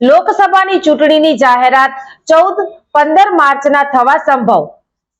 લોકસભાની ચૂંટણીની જાહેરાત ચૌદ પંદર માર્ચના થવા સંભવ.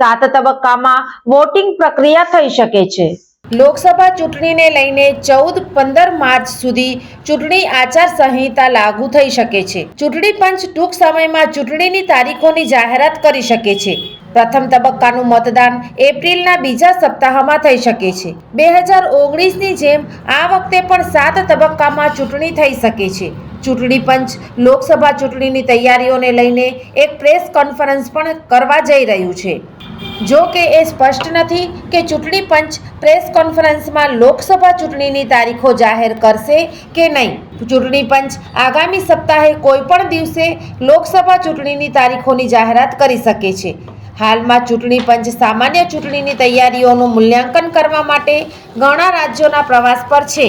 સાત તબક્કામાં વોટિંગ પ્રક્રિયા થઈ શકે છે. લોકસભા ચૂંટણીને લઈને ચૌદ પંદર માર્ચ સુધી ચૂંટણી આચાર સંહિતા લાગુ થઈ શકે છે. ચૂંટણી પંચ ટૂંક સમયમાં ચૂંટણીની તારીખોની જાહેરાત કરી શકે છે. પ્રથમ તબક્કાનું મતદાન એપ્રિલના બીજા સપ્તાહમાં થઈ શકે છે. બે હજાર ઓગણીસની જેમ આ વખતે પણ સાત તબક્કામાં ચૂંટણી થઈ શકે છે. ચૂંટણી પંચ લોકસભા ચૂંટણીની તૈયારીઓને લઈને એક પ્રેસ કોન્ફરન્સ પણ કરવા જઈ રહ્યું છે. જો કે એ સ્પષ્ટ નથી કે ચૂંટણી પંચ પ્રેસ કોન્ફરન્સમાં લોકસભા ચૂંટણીની તારીખો જાહેર કરશે કે નહીં. ચૂંટણી પંચ આગામી સપ્તાહે કોઈ પણ દિવસે લોકસભા ચૂંટણીની તારીખોની જાહેરાત કરી શકે છે. હાલમાં ચૂંટણી પંચ સામાન્ય ચૂંટણીની તૈયારીઓનું મૂલ્યાંકન કરવા માટે ઘણા રાજ્યોના પ્રવાસ પર છે.